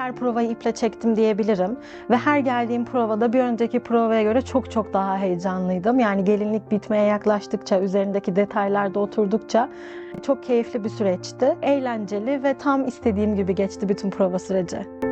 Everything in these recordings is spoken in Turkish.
Her provayı iple çektim diyebilirim ve her geldiğim provada bir önceki provaya göre çok çok daha heyecanlıydım. Yani gelinlik bitmeye yaklaştıkça, üzerindeki detaylar da oturdukça çok keyifli bir süreçti. Eğlenceli ve tam istediğim gibi geçti bütün prova süreci.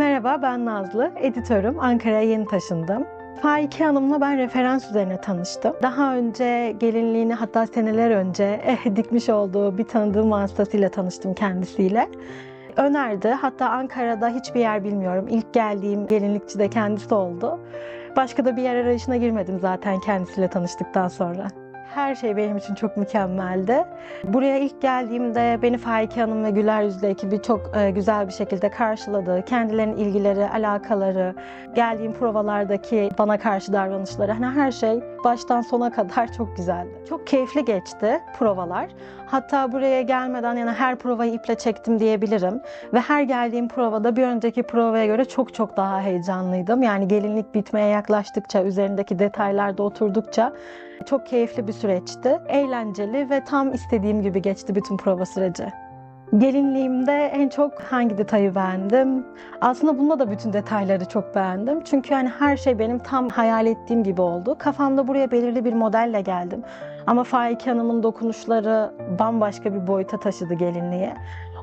Merhaba ben Nazlı, editörüm. Ankara'ya yeni taşındım. Faike Hanım'la ben referans üzerine tanıştım. Daha önce gelinliğini hatta seneler önce eh, dikmiş olduğu bir tanıdığım vasıtasıyla tanıştım kendisiyle. Önerdi. Hatta Ankara'da hiçbir yer bilmiyorum. İlk geldiğim gelinlikçi de kendisi oldu. Başka da bir yer arayışına girmedim zaten kendisiyle tanıştıktan sonra. Her şey benim için çok mükemmeldi. Buraya ilk geldiğimde beni Faike Hanım ve Güler Yüzlü ekibi çok e, güzel bir şekilde karşıladı. Kendilerinin ilgileri, alakaları, geldiğim provalardaki bana karşı davranışları, hani her şey baştan sona kadar çok güzeldi. Çok keyifli geçti provalar. Hatta buraya gelmeden yani her provayı iple çektim diyebilirim. Ve her geldiğim provada bir önceki provaya göre çok çok daha heyecanlıydım. Yani gelinlik bitmeye yaklaştıkça, üzerindeki detaylar da oturdukça çok keyifli bir süreçti. Eğlenceli ve tam istediğim gibi geçti bütün prova süreci. Gelinliğimde en çok hangi detayı beğendim? Aslında bunda da bütün detayları çok beğendim. Çünkü yani her şey benim tam hayal ettiğim gibi oldu. Kafamda buraya belirli bir modelle geldim. Ama Faik Hanım'ın dokunuşları bambaşka bir boyuta taşıdı gelinliği.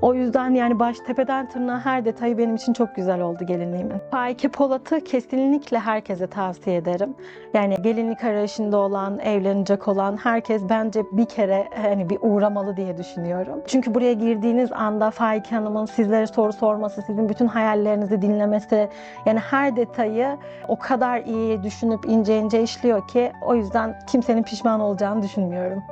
O yüzden yani baş tepeden tırnağa her detayı benim için çok güzel oldu gelinliğimin. Faike Polat'ı kesinlikle herkese tavsiye ederim. Yani gelinlik arayışında olan, evlenecek olan herkes bence bir kere hani bir uğramalı diye düşünüyorum. Çünkü buraya girdiğiniz anda Faike Hanım'ın sizlere soru sorması, sizin bütün hayallerinizi dinlemesi, yani her detayı o kadar iyi düşünüp ince ince işliyor ki o yüzden kimsenin pişman olacağını düşünmüyorum.